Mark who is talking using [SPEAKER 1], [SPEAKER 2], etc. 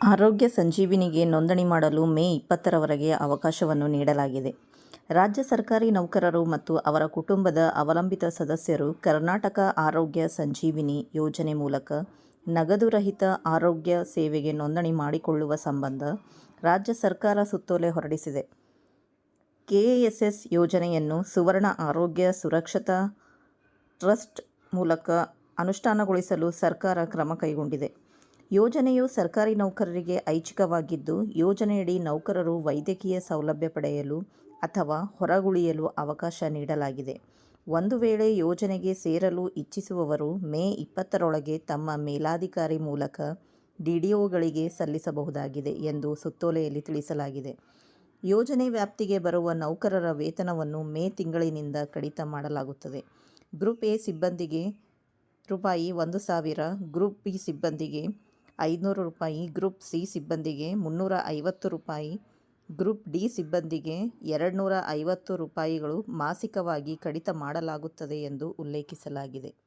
[SPEAKER 1] ಆರೋಗ್ಯ ಸಂಜೀವಿನಿಗೆ ನೋಂದಣಿ ಮಾಡಲು ಮೇ ಇಪ್ಪತ್ತರವರೆಗೆ ಅವಕಾಶವನ್ನು ನೀಡಲಾಗಿದೆ. ರಾಜ್ಯ ಸರ್ಕಾರಿ ನೌಕರರು ಮತ್ತು ಅವರ ಕುಟುಂಬದ ಅವಲಂಬಿತ ಸದಸ್ಯರು ಕರ್ನಾಟಕ ಆರೋಗ್ಯ ಸಂಜೀವಿನಿ ಯೋಜನೆ ಮೂಲಕ ನಗದು ರಹಿತ ಆರೋಗ್ಯ ಸೇವೆಗೆ ನೋಂದಣಿ ಮಾಡಿಕೊಳ್ಳುವ ಸಂಬಂಧ ರಾಜ್ಯ ಸರ್ಕಾರ ಸುತ್ತೋಲೆ ಹೊರಡಿಸಿದೆ. ಕೆಎಎಸ್ಎಸ್ ಯೋಜನೆಯನ್ನು ಸುವರ್ಣ ಆರೋಗ್ಯ ಸುರಕ್ಷತಾ ಟ್ರಸ್ಟ್ ಮೂಲಕ ಅನುಷ್ಠಾನಗೊಳಿಸಲು ಸರ್ಕಾರ ಕ್ರಮ ಕೈಗೊಂಡಿದೆ. ಯೋಜನೆಯು ಸರ್ಕಾರಿ ನೌಕರರಿಗೆ ಐಚ್ಛಿಕವಾಗಿದ್ದು, ಯೋಜನೆಯಡಿ ನೌಕರರು ವೈದ್ಯಕೀಯ ಸೌಲಭ್ಯ ಪಡೆಯಲು ಅಥವಾ ಹೊರಗುಳಿಯಲು ಅವಕಾಶ ನೀಡಲಾಗಿದೆ. ಒಂದು ವೇಳೆ ಯೋಜನೆಗೆ ಸೇರಲು ಇಚ್ಛಿಸುವವರು ಮೇ ಇಪ್ಪತ್ತರೊಳಗೆ ತಮ್ಮ ಮೇಲಾಧಿಕಾರಿ ಮೂಲಕ ಡಿಡಿಒಗಳಿಗೆ ಸಲ್ಲಿಸಬಹುದಾಗಿದೆ ಎಂದು ಸುತ್ತೋಲೆಯಲ್ಲಿ ತಿಳಿಸಲಾಗಿದೆ. ಯೋಜನೆ ವ್ಯಾಪ್ತಿಗೆ ಬರುವ ನೌಕರರ ವೇತನವನ್ನು ಮೇ ತಿಂಗಳಿನಿಂದ ಕಡಿತ ಮಾಡಲಾಗುತ್ತದೆ. ಗ್ರೂಪ್ ಎ ಸಿಬ್ಬಂದಿಗೆ ರೂಪಾಯಿ ಒಂದು ಸಾವಿರ, ಗ್ರೂಪ್ ಬಿ ಸಿಬ್ಬಂದಿಗೆ ಐದುನೂರು ರೂಪಾಯಿ, ಗ್ರೂಪ್ ಸಿ ಸಿಬ್ಬಂದಿಗೆ ಮುನ್ನೂರ ಐವತ್ತು ರೂಪಾಯಿ, ಗ್ರೂಪ್ ಡಿ ಸಿಬ್ಬಂದಿಗೆ ಎರಡುನೂರ ಐವತ್ತು ರೂಪಾಯಿಗಳು ಮಾಸಿಕವಾಗಿ ಕಡಿತ ಮಾಡಲಾಗುತ್ತದೆ ಎಂದು ಉಲ್ಲೇಖಿಸಲಾಗಿದೆ.